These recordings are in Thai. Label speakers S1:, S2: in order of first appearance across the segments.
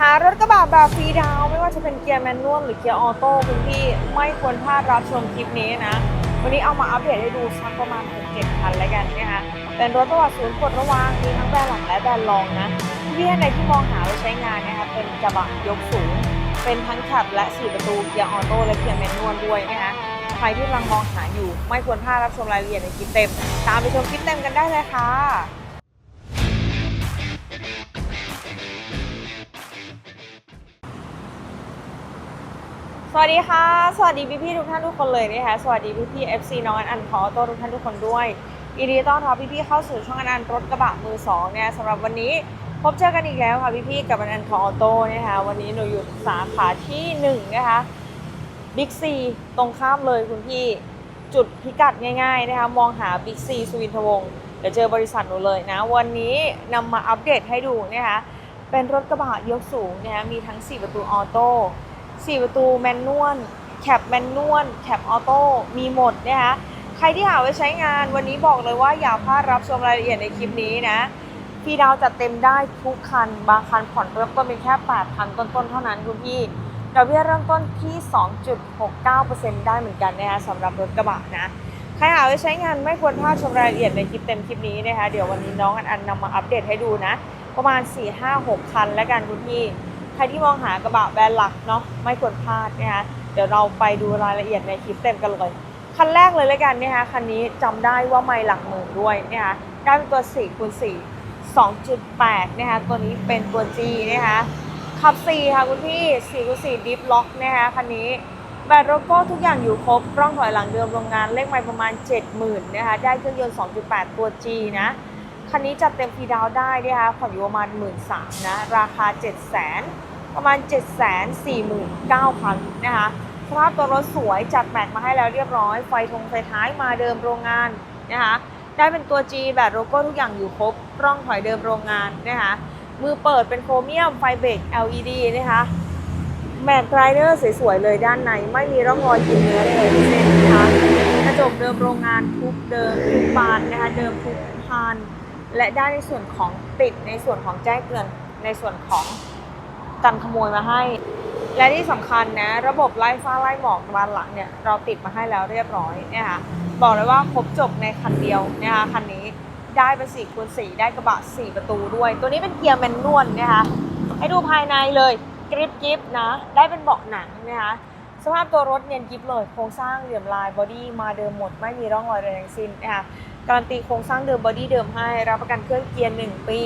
S1: หารถกระบะแบบฟรีดาวไม่ว่าจะเป็นเกียร์แมนนวลหรือเกียร์ออโต้คุณพี่ไม่ควรพลาดรับชมคลิปนี้นะ วันนี้เอามาอัปเดตให้ดูสักประมาณ6-7คันแล้วกันนะคะเป็นรถประวัติศูนย์กดระวางมีทั้งแบรนด์หลักและแบรนด์รองนะพี่ท่านใดที่มองหาไว้ใช้งานนะคะเป็นกระบะยกสูง เป็นทั้งแคบและ4ประตูเกียร์ออโต้และเกียร์แมนนวลด้วยนะคะใครที่กำลังมองหาอยู่ ไม่ควรพลาดรับชมรายละเอียดในคลิปเต็ม ตามไปชมคลิปเต็มกันได้เลยค่ะ สวัสดีค่ะ สวัสดีพี่พี่ๆทุกท่านทุกคนเลยนะคะ สวัสดีพี่พี่ FC น้องอันอันขอโต้ทุกท่านทุกคนด้วยยินดีต้อนรับพี่พี่ๆเข้าสู่ช่องอันอันรถกระบะมือสองเนี่ยสำหรับวันนี้พบเจอกันอีกแล้วค่ะพี่พี่ๆกับอันอันขอโต้นะคะวันนี้หนูอยู่สาขาที่หนึ่งนะคะบิ๊กซีตรงข้ามเลยคุณพี่จุดพิกัดง่ายๆนะคะมองหาบิ๊กซีสุวินทวงศ์เดี๋ยวเจอบริษัทหนูเลยนะ วันนี้นำมาอัปเดตให้ดูนะคะเป็นรถกระบะยกสูงนะคะมีทั้ง 4 ประตูออโต้ 4ประตูแมนนวลแคปแมนนวลแคปออโต้มีหมดนะคะใครที่หาไว้ใช้งานวันนี้บอกเลยว่าอย่าพลาดรับชมรายละเอียดในคลิปนี้นะพี่ดาวจัดเต็มได้ทุกคัน บางคันผ่อนเริ่มต้นเป็นแค่8,000ต้นๆเท่านั้นคุณพี่ดอกเบี้ยเริ่มต้นที่ 2.69%ได้เหมือนกันนะคะสำหรับรถกระบะนะใครหาไว้ใช้งานไม่ควรพลาดชมรายละเอียดในคลิปเต็มคลิปนี้นะคะเดี๋ยววันนี้น้องอันอันนำมาอัปเดตให้ดูนะ ประมาณ 4-5-6 คันแล้วกันคุณพี่ ใครที่มองหากระบะแบรนด์หลักเนาะไม่ควรพลาดนะคะเดี๋ยวเราไปดูรายละเอียดในคลิปเต็มกันเลย คันแรกเลยแล้วกันนะคะคันนี้จำได้ว่าไม่หลักหมื่นด้วยนะคะได้เป็นตัว4คูณ4 2.8นะคะตัวนี้เป็นตัว G นะคะขับ 4 ค่ะคุณพี่4คูณ4ดิฟล็อกนะคะคันนี้แบตโลโก้ทุกอย่างอยู่ครบร่องถอยหลังเดิมโรงงานเลขไม่ประมาณ 70,000นะคะได้เครื่องยนต์ 2.8 ตัว G นะ คันนี้จัดเต็มฟรีดาวได้นะคะผ่อนอยู่ประมาณ1 3ื่นนะ ราคา7 0 0 0 0 0ประมาณ7 4 9 0 0 0นะคะสภาพตัวรถสวยจัดแม็กมาให้แล้วเรียบร้อย ไฟทงไฟท้ายมาเดิมโรงงานนะคะได้เป็นตัว G แบบโลโก้ทุกอย่างอยู่ครบร่องถอยเดิมโรงงานนะคะมือเปิดเป็นโครเมียมไฟเบรก LED นะคะแม็กไรเดอร์สวยๆเลยด้านใน ไม่มีร่องรอยกินเนื้อเลยทั้งสิ้นนะคะกระจกเดิมโรงงานทุกเดิมทุกบานนะคะเดิมทุกพาน และได้ในส่วนของติดในส่วนของแจ้งเตือนในส่วนของกันขโมยมาให้ และที่สำคัญนะ ระบบไล่ฟ้าไล่หมอกบานหลังเนี่ยเราติดมาให้แล้วเรียบร้อยเนี่ยค่ะบอกเลยว่าครบจบในคันเดียวนะคะคันนี้ได้เป็น4คูณ4ได้กระบะ4ประตูด้วย ตัวนี้เป็นเกียร์แมนนวลนะคะให้ดูภายในเลยกริปกิฟนะ ได้เป็นเบาะหนังนะคะ สภาพตัวรถเนียนกิฟเลย โครงสร้างเหลี่ยมลายบอดี้มาเดิมหมด ไม่มีร่องรอยใดทั้งสิ้นนะคะการันตีโครงสร้างเดิมบอดี้เดิมให้ รับประกันเครื่องเกียร์ 1 ปี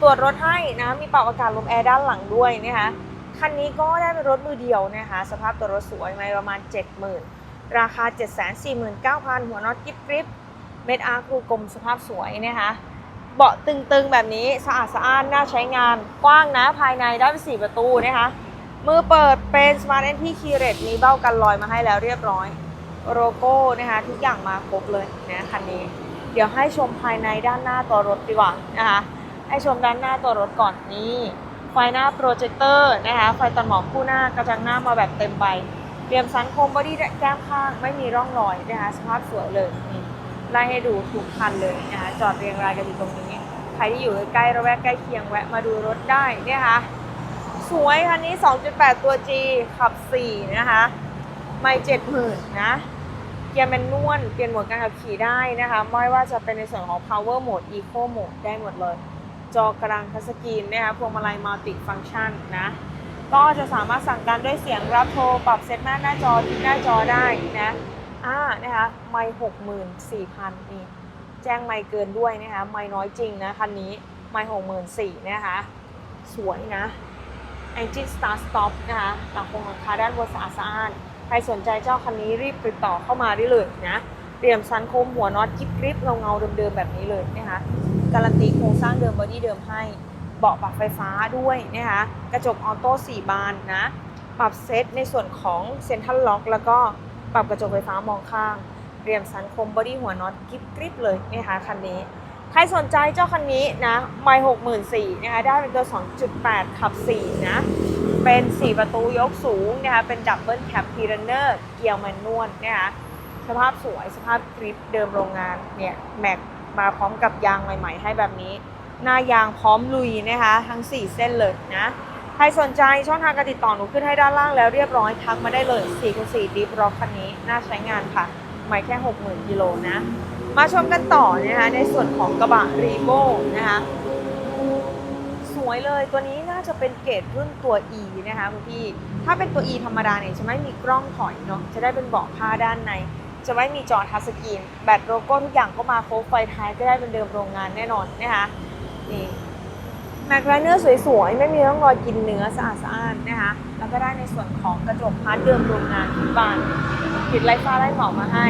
S1: ตรวจรถให้นะมีปรับอากาศลมแอร์ด้านหลังด้วยนะคะคันนี้ก็ได้เป็นรถมือเดียวนะคะสภาพตัวรถสวยไม่ประมาณ 70,000 ราคา 749,000 หัวน็อตกิ๊บกริปเม็ดอาร์ครูกลมสภาพสวยนะคะเบาะตึงๆแบบนี้สะอาดสะอ้านน่าใช้งานกว้างนะภายในได้เป็น4ประตูนะคะ มือเปิดเป็น Smart Entry Key r e d มีเบ้ากันลอยมาให้แล้วเรียบร้อย โลโก้นะคะทุกอย่างมาครบเลยนะคันนี้ เดี๋ยวให้ชมภายในด้านหน้าตัวรถดีกว่านะคะให้ชมด้านหน้าตัวรถก่อนนี่ไฟหน้าโปรเจคเตอร์นะคะไฟตัดหมอกคู่หน้ากระจังหน้ามาแบบเต็มใบเตรียมสันโคมบอดี้แก้มข้างไม่มีร่องรอยนะคะสภาพสวยเลยนี่ไล่ให้ดูทุกคันเลยนะคะจอดเรียงรายกันอยู่ตรงนี้ ใครที่อยู่ใกล้ระแวกใกล้เคียงแวะมาดูรถได้เนี่ยค่ะ สวยคันนี้ 2.8 ตัว G ขับ 4 นะคะ ไม่70,000 นะ เกียร์แมนนวลเปลี่ยนโหมดการขับขี่ได้นะคะ ไม่ว่าจะเป็นในส่วนของ power mode eco mode ได้หมดเลย จอกลางทัชสกรีนนะคะพวงมาลัยมัลติฟัง c t ชันนะ ก็จะสามารถสั่งการด้วยเสียงรับโทร ปรับเซตหน้าหน้าจอที่หน้าจอได้นะอ่านะคะ ไม่หกหมื่นสี่พันนี่แจ้งไม่เกินด้วยนะคะ ไม่น้อยจริงนะคันนี้ ไม่หกหมื่นสี่นะคะ สวยนะ Engine Start Stop นะคะหลังคงหลังคาด้านบนสะอาดสะอ้าน ใครสนใจเจ้าคันนี้รีบติดต่อเข้ามาได้เลยนะ เตรียมซันโคมหัวน็อตกิ๊บกริบเงาเงาเดิมๆ แบบนี้เลยนะคะ การันตีโครงสร้างเดิมบอดี้เดิมให้ เบาะปรับไฟฟ้าด้วยนะคะ กระจกออโต้4บานนะ ปรับเซตในส่วนของเซ็นทรัลล็อกแล้วก็ปรับกระจกไฟฟ้ามองข้าง เตรียมซันโคมบอดี้หัวน็อตกิ๊บกริบเลยนะคะคันนี้ ใครสนใจเจ้าคันนี้นะไม่หกหมื่นสี่นะคะได้เป็นตัว 2.8 ขับ 4 นะ เป็น 4 ประตูยกสูงนะคะเป็นดับเบิลแคปพีรันเนอร์เกียร์แมนนวลนะคะสภาพสวยสภาพกริปเดิมโรงงานเนี่ยแม็กมาพร้อมกับยางใหม่ ๆ ให้แบบนี้ หน้ายางพร้อมลุยนะคะ ทั้ง 4 เส้นเลยนะใครสนใจช่องทางการติดต่อหนูขึ้นให้ด้านล่างแล้วเรียบร้อยทักมาได้เลย4คูณ4ดิฟร็อกคันนี้ น่าใช้งานค่ะไม่แค่ 60,000กิโลนะ มาชมกันต่อนะคะในส่วนของกระบะรีโวนะคะสวยเลยตัวนี้น่าจะเป็นเกรดรุ่นตัว E นะคะคุณพี่ ถ้าเป็นตัว E ธรรมดาเนี่ยจะไม่มีกล้องถอยเนาะจะได้เป็นเบาะผ้าด้านใน จะไม่มีจอทัชสกรีน แบตโลโก้ทุกอย่างก็มาครบไฟท้ายก็ได้เป็นเดิมโรงงานแน่นอนนะคะนี่แม็กไลเนอร์สวยๆ ไม่มีร่องรอยกินเนื้อสะอาดสะอ้านนะคะ แล้วก็ได้ในส่วนของกระจกพาร์ทเดิมโรงงานทุกบานติดไลท์ฟ้าไล่หมอกมาให้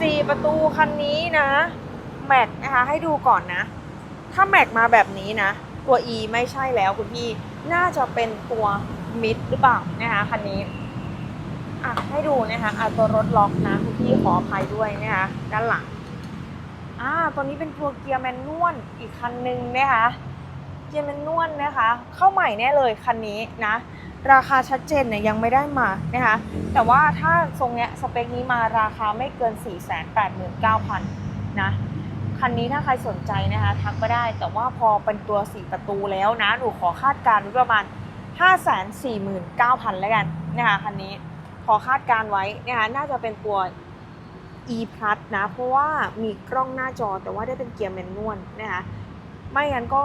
S1: สี่ประตูคันนี้นะแม็กนะคะให้ดูก่อนนะ ถ้าแม็กมาแบบนี้นะ ตัว E ไม่ใช่แล้วคุณพี่ น่าจะเป็นตัวมิดหรือเปล่านะคะคันนี้อะให้ดูนะคะอะตัวรถล็อกนะคุณพี่ขออภัยด้วยนะคะด้านหลังอ่าตัวนี้เป็นตัวเกียร์แมนนวลอีกคันหนึ่งนะคะเกียร์แมนนวลนะคะ เข้าใหม่แน่เลยคันนี้นะ ราคาชัดเจนเนี่ยยังไม่ได้มานะคะแต่ว่าถ้าทรงเนี้ยสเปคนี้มาราคาไม่เกิน 489,000นะคันนี้ถ้าใครสนใจนะคะทักมาได้แต่ว่าพอเป็นตัว 4 ประตูแล้วนะหนูขอคาดการณ์ประมาณ 549,000แล้วกันนะคะคันนี้ขอคาดการณ์ไว้นะคะน่าจะเป็นตัว e plus นะเพราะว่ามีกล้องหน้าจอแต่ว่าได้เป็นเกียร์แมนนวลนะคะไม่งั้นก็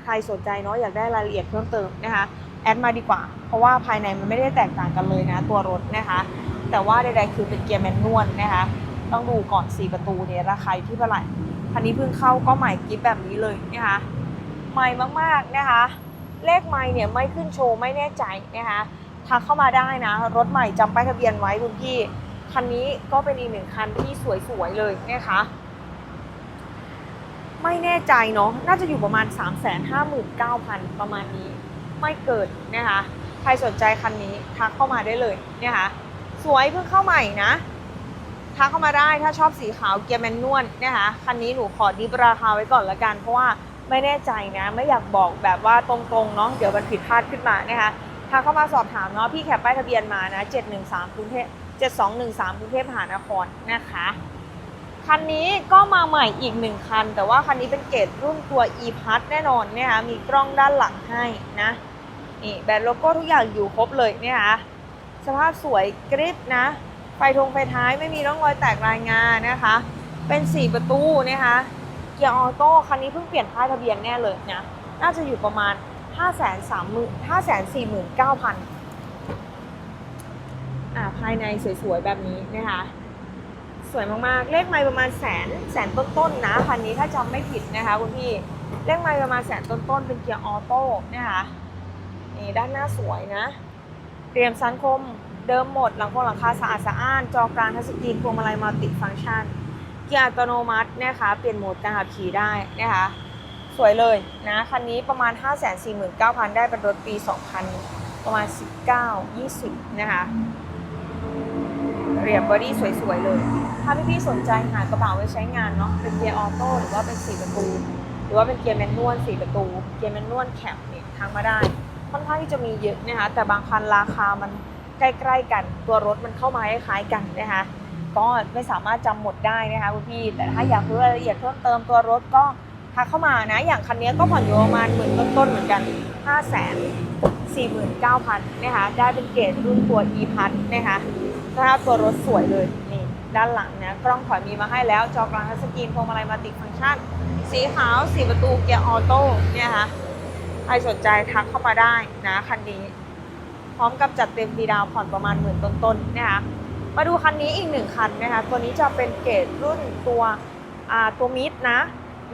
S1: ใครสนใจเนาะอยากได้รายละเอียดเพิ่มเติมนะคะ แอดมาดีกว่า เพราะว่าภายในมันไม่ได้แตกต่างกันเลยนะตัวรถนะคะ แต่ว่าใดๆคือเป็นเกียร์แมนนวลนะคะ ต้องดูก่อน 4 ประตูเนี่ยราคร่ที่เท่าไหร่คันนี้เพิ่งเข้าก็ใหม่กิฟแบบนี้เลยนะคะใหม่มากๆนะคะ เลขไม่เนี่ยไม่ขึ้นโชว์ไม่แน่ใจนะคะทักเข้ามาได้นะ รถใหม่จำป้ายทะเบียนไว้คุณพี่คันนี้ก็เป็นอีกหนึ่งคันที่สวยๆเลยนะคะไม่แน่ใจเนาะน่าจะอยู่ประมาณ 3 5 9 0 0 0 ประมาณนี้ ไม่เกิดนะคะใครสนใจคันนี้ทักเข้ามาได้เลยนะคะสวยเพิ่งเข้าใหม่นะทักเข้ามาได้ถ้าชอบสีขาวเกียร์แมนนวลนะคะคันนี้หนูขอดิบราคาไว้ก่อนละกัน เพราะว่าไม่แน่ใจนะ ไม่อยากบอกแบบว่าตรงๆเนาะเดี๋ยวมันผิดพลาดขึ้นมานะคะทักเข้ามาสอบถามเนาะพี่แคปป้ายทะเบียนมานะ713กรุงเทพ7213กรุงเทพมหานครนะคะ คันนี้ก็มาใหม่อีกหนึ่งคัน แต่ว่าคันนี้เป็นเกรดรุ่นตัว e p a s แน่นอนนะคะมีกล้องด้านหลังให้นะนี่แบตโลโก้ทุกอย่างอยู่ครบเลยนะคะสภาพสวยกริบนะ ไฟทงไฟท้ายไม่มีร่องรอยแตกรายงานนะคะ เป็น 4 ประตูนะคะ เกียร์ออโต้คันนี้เพิ่งเปลี่ยนป้ายทะเบียนแน่เลยนะ น่าจะอยู่ประมาณ 5 3 0 0 0 0 5 4 9 0 0 0อ่าภายในสวยๆ แบบนี้นะคะ สวยมากๆ เลขไม่ประมาณแสนแสนต้นๆนะคันนี้ถ้าจำไม่ผิดนะคะคุณพี่ เลขไม่ประมาณแสนต้นๆ เป็นเกียร์ออโต้นะคะนี่ด้านหน้าสวยนะ เตรียมสันคมเดิมหมด หลังคงหลังคาสะอาดสะอ้าน จอกลางทัชสกรีนพวงมาลัยมัลติฟังก์ชัน เกียร์อัตโนมัตินะคะเปลี่ยนโหมดการขับขี่ได้นะคะ สวยเลยนะคันนี้ประมาณ 549,000 ได้เป็นรถปี 2000 ประมาณ 19 20 นะคะเรียบบอดี้สวยๆเลย ถ้าพี่ๆสนใจหากระเป๋าไว้ใช้งานเนาะเป็นเกียร์ออโต้หรือว่าเป็น4ประตู หรือว่าเป็นเกียร์แมนนวล4ประตู เกียร์แมนนวลแคปเนี่ยทางมาได้ ค่อนข้างที่จะมีเยอะนะคะแต่บางคันราคามันใกล้ๆกัน ตัวรถมันเข้ามาคล้ายๆกันนะคะก็ไม่สามารถจำหมดได้นะคะคุณพี่ แต่ถ้าอยากรู้รายละเอียดเพิ่มเติมตัวรถก็ทักเข้ามานะ อย่างคันนี้ก็ผ่อนอยู่ประมาณหมื่นต้นๆเหมือนกัน 5 4 9 0 0 0นะคะ ได้เป็นเกรดรุ่นตัว e p a s นะคะสภาพตัวรถสวยเลยน ด้านหลังนะกล้องถอยมีมาให้แล้ว จอกลางทัชสกรีนพวงมาลัยมัลติฟังก์ชัน สีขาวสีประตูเกียร์ออโต้เนี่ยค่ะใครสนใจทักเข้ามาได้นะคันนี้ พร้อมกับจัดเต็มดีดาวผ่อนประมาณหมื่นต้นๆนะคะมาดูคันนี้อีกหนึ่งคันนะคะตัวนี้จะเป็นเกรดรุ่นตัวอ่าตัวมิดนะ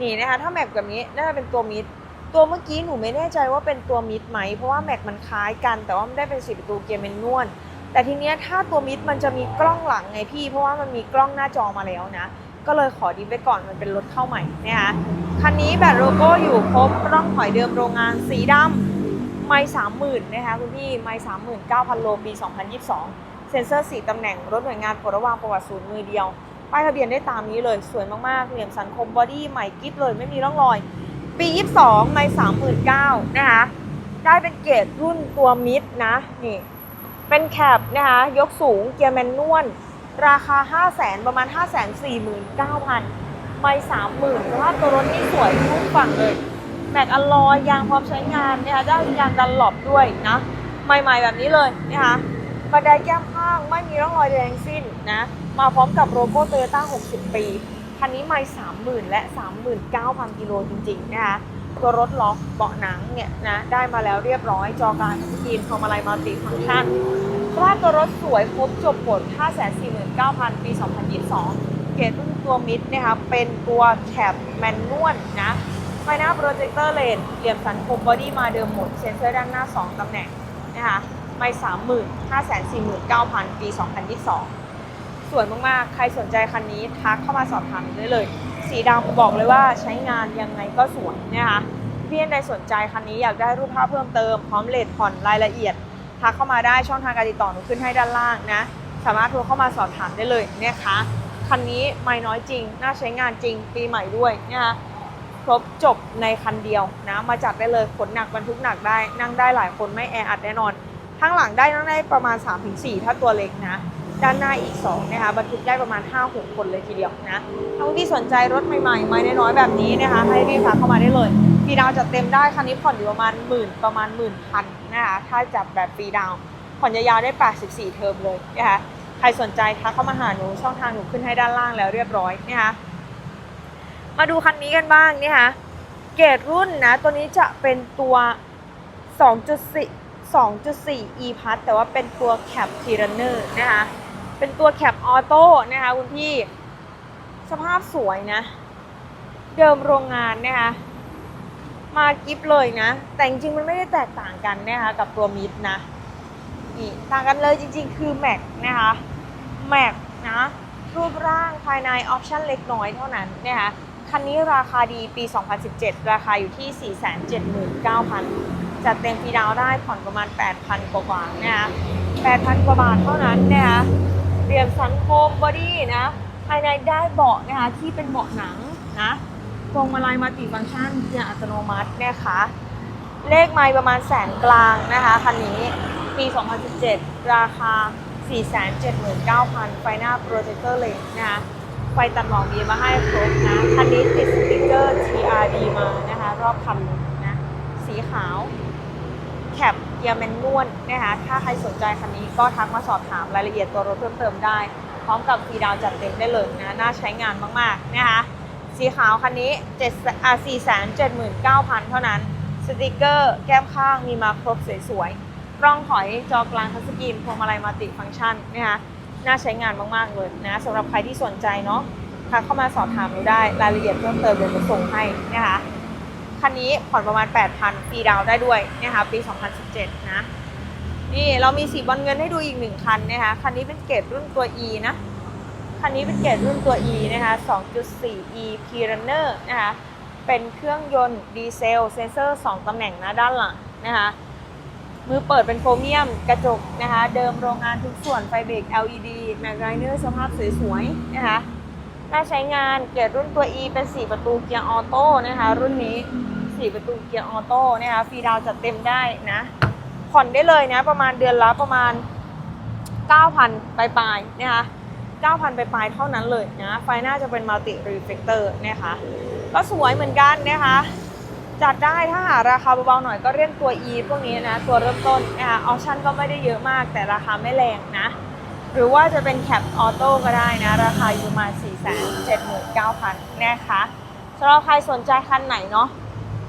S1: นี่นะคะถ้าแม็กแบบนี้น่าจะเป็นตัวมิดตัวเมื่อกี้หนูไม่แน่ใจว่าเป็นตัวมิดไหม เพราะว่าแม็กมันคล้ายกัน แต่ว่ามันได้เป็นสีประตูเกียร์เมนนวล แต่ทีเนี้ยถ้าตัวมิดมันจะมีกล้องหลังไงพี่ เพราะว่ามันมีกล้องหน้าจอมาแล้วนะ ก็เลยขอดิฟไว้ก่อนมันเป็นรถเข้าใหม่นะคะคันนี้แบตโลโก้อยู่ครบกล้องถอยเดิมโรงงานสีดำไม่สามหมื่นนะคะคุณพี่ไม่สามหมื่นเก้าพันโลปี 2022 เซ็นเซอร์สีตำแหน่งรถหน่วยงานปรดระวางประวัติศูนย์มือเดียว ป้ายทะเบียนได้ตามนี้เลยสวยมากๆเหลี่ยมสันคมบอดี้ใหม่กิ๊บเลยไม่มีร่องรอย ปี 22ไม่39,000นะคะได้เป็นเกรดรุ่นตัวมิดนะนี่ เป็นแคปนะคะยกสูงเกียร์แมนนวลราคา 5 0 0 0 0 0ประมาณ 5 4 9 0 0 0ไม่30,000เพราะว่าตัวรถนี่สวยทุกฝั่งเลย แม็กอลลอยยางพร้อมใช้งานนะคะได้ยางดันหลบด้วยนะใหม่ๆแบบนี้เลยนะคะบันไดแก้มข้างไม่มีร่องรอยใดงสิ้นนะ มาพร้อมกับโลโก้โตโยต้า 60 ปี คันนี้ไม่30,000 และ 39,000 กิโลจริงๆ นะคะ ตัวรถล็อกเบาะหนังเนี่ยนะได้มาแล้วเรียบร้อย จอการทัชสกรีนพวงมาลัยมัลติฟังก์ชันสภาพตัวรถสวยครบจบหมด549,000 ปี 2022 เกรดรุ่นตัวมิดนะคะเป็นตัวแคบแมนนวลนะไฟหน้าโปรเจคเตอร์เลนเหลี่ยมสันคมบอดี้มาเดิมหมด เซ็นเซอร์ด้านหน้า 2 ตำแหน่งนะคะไม่สามหมื่นห้าแสนสี่หมื่นเก้าพันปี 2022 สวยมากๆ ใครสนใจคันนี้ทักเข้ามาสอบถามได้เลย สีดำบอกเลยว่าใช้งานยังไงก็สวยนะคะพี่ท่านใดสนใจคันนี้อยากได้รูปภาพเพิ่มเติมพร้อมเลทผ่อนรายละเอียดทักเข้ามาได้ช่องทางการติดต่อหนูขึ้นให้ด้านล่างนะ สามารถโทรเข้ามาสอบถามได้เลยนะคะคันนี้ไม่น้อยจริง น่าใช้งานจริง ปีใหม่ด้วยนะคะครบจบในคันเดียวนะมาจัดได้เลยขนหนักบรรทุกหนักได้นั่งได้หลายคนไม่แออัดแน่นอน ข้างหลังได้นั่งได้ประมาณ 3-4 ถ้าตัวเล็กนะ ด้านหน้าอีก2นะคะบรรทุกได้ประมาณ 5-6 คนเลยทีเดียวนะถ้าที่สนใจรถใหม่ๆไม่น้อยๆแบบนี้นะคะ ให้รีบพาเข้ามาได้เลยฟรีดาวน์จัดเต็มได้คันนี้ผ่อนอยู่ประมาณหมื่นประมาณหมื่นพันนะคะถ้าจับแบบฟรีดาวน์ผ่อนยาวๆได้ 84 เทอมเลยนะคะใครสนใจทักเข้ามาหาหนูช่องทางหนูขึ้นให้ด้านล่างแล้วเรียบร้อยนะคะมาดูคันนี้กันบ้างนี่ค่ะเกรดรุ่นนะตัวนี้จะเป็นตัว 2.4 2.4 e p a s แต่ว่าเป็นตัวแคป t ี r นเนอร์นะคะ เป็นตัวแคปออโต้นะคะคุณพี่ สภาพสวยนะ เดิมโรงงานนะคะมากิฟเลยนะ แต่จริงๆมันไม่ได้แตกต่างกันนะคะกับตัวมิดนะนี่ต่างกันเลยจริงๆ คือแม็กนะคะแม็กนะรูปร่างภายในออปชั่นเล็กน้อยเท่านั้นนะคะคันนี้ราคาดีปี 2017 ราคาอยู่ที่ 479,000จัดเต็มฟรีดาวได้ผ่อนประมาณ 8,000 กว่าๆนะคะ8,000 กว่าบาทเท่านั้นนะคะ เรียมสันโคมบอดี้นะ ภายในได้เบาะนะคะที่เป็นเบาะหนังนะพวงมาลัยมัลติฟังก์ชันเกียร์อัตโนมัตินะคะ เลขไม่ประมาณแสนกลางนะคะคันนี้ปี 2017 ราคา 479,000 ไฟหน้าโปรเจคเตอร์เลนนะคะไฟตัดหมอกมีมาให้ครบนะ คันนี้ติดสติกเกอร์ TRD มานะคะ รอบคันนะ สีขาว แคป กียร์แมนนวลนะคะ ถ้าใครสนใจคันนี้ก็ทักมาสอบถามรายละเอียดตัวรถเพิ่มเติมได้ พร้อมกับฟรีดาวน์จัดเต็มได้เลยนะ น่าใช้งานมากๆนะคะ สีขาวคันนี้7อ่า479,000 เท่านั้น สติกเกอร์แก้มข้างมีมาครบสวยๆ กล้องถอยจอกลางทัชสกรีนพวงมาลัยมัลติฟังก์ชันนะคะน่าใช้งานมากๆเลยนะสำหรับใครที่สนใจเนาะทักเข้ามาสอบถามเราได้รายละเอียดเพิ่มเติมเดี๋ยวจะส่งให้นะคะ คันนี้ผ่อนประมาณ 8,000ฟรีดาวได้ด้วยนะคะปี 2017 นะ นี่เรามีสีบอลเงินให้ดูอีกหนึ่งคันนะคะคันนี้เป็นเกรดรุ่นตัว E นะคันนี้เป็นเกรดรุ่นตัว E นะคะ 2.4 E P Runner นะคะเป็นเครื่องยนต์ดีเซลเซนเซอร์ 2 ตำแหน่งนะด้านหลังนะคะมือเปิดเป็นโครเมียมกระจกนะคะ เดิมโรงงานทุกส่วนไฟเบรก LED แมกไ i เนอร์สภาพสวยๆนะคะ น่าใช้งานเกียร์รุ่นตัว E เป็น 4 ประตูเกียร์ออโต้นะคะ รุ่นนี้ 4 ประตูเกียร์ออโต้นะคะฟรีดาวจัดเต็มได้นะ ผ่อนได้เลยนะ ประมาณเดือนละประมาณ 9,000 ปลายๆนะคะ 9,000 ปลายๆเท่านั้นเลยนะ ไฟหน้าจะเป็นมัลติรีเฟกเตอร์นะคะ ก็สวยเหมือนกันนะคะ จัดได้ถ้าหาราคาเบาๆหน่อยก็เรียกตัว E พวกนี้นะ ตัวเริ่มต้นนะคะออปชั่นก็ไม่ได้เยอะมากแต่ราคาไม่แรงนะ หรือว่าจะเป็นแคปออโต้ก็ได้นะ ราคาอยู่มา479,000นะคะสำหรับใครสนใจคันไหนเนาะ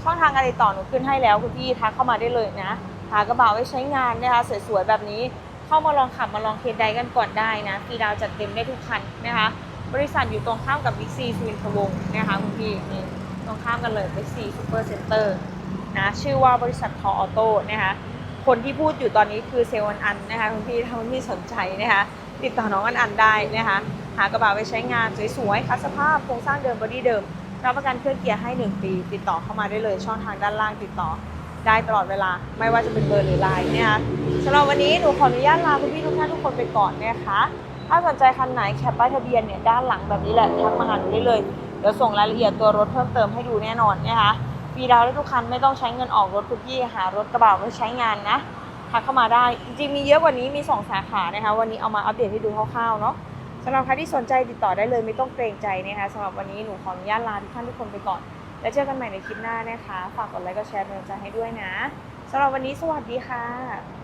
S1: ช่องทางการติดต่อหนูขึ้นให้แล้วคุณพี่ทักเข้ามาได้เลยนะ หากระบะไว้ใช้งานนะคะสวยๆแบบนี้เข้ามาลองขับมาลองเทสไดกันก่อนได้นะฟรีดาวจัดเต็มได้ทุกคันนะคะ บริษัทอยู่ตรงข้ามกับบิ๊กซีสวินทวงศ์นะคะคุณพี่นี่ตรงข้ามกันเลยบิ๊กซีซูเปอร์เซ็นเตอร์นะชื่อว่าบริษัททอออโต้นะคะ คนที่พูดอยู่ตอนนี้คือเซลล์อันอันนะคะคุณพี่ถ้าคุณพี่สนใจนะคะติดต่อน้องอันอันได้นะคะหากระบะไว้ใช้งานสวยๆคัดสภาพโครงสร้างเดิมบอดี้เดิมรับประกันเครื่องเกียร์ให้ 1 ปี ติดต่อเข้ามาได้เลย ช่องทางด้านล่างติดต่อได้ตลอดเวลา ไม่ว่าจะเป็นเบอร์หรือไลน์นะคะสำหรับวันนี้หนูขออนุญาตลาคุณพี่ทุกท่านทุกคนไปก่อนนะคะถ้าสนใจคันไหนแคปป้ายทะเบียนเนี่ยด้านหลังแบบนี้แหละทักมาหาหนูได้เลยเดี๋ยวส่งรายละเอียดตัวรถเพิ่มเติมให้ดูแน่นอนนะคะ ฟรีดาวน์ได้ทุกคันไม่ต้องใช้เงินออกรถทุกยี่หารถกระบะไว้ใช้งานนะทักเข้ามาได้จริงๆมีเยอะกว่านี้มี 2 สาขานะคะ วันนี้เอามาอัปเดตให้ดูคร่าวๆเนาะสำหรับใครที่สนใจติดต่อได้เลยไม่ต้องเกรงใจนะคะสำหรับวันนี้หนูขออนุญาตลาทุกท่านทุกคนไปก่อน แล้วเจอกันใหม่ในคลิปหน้านะคะ ฝากกดไลค์กดแชร์เป็นกำลังใจให้ด้วยนะสำหรับวันนี้สวัสดีค่ะ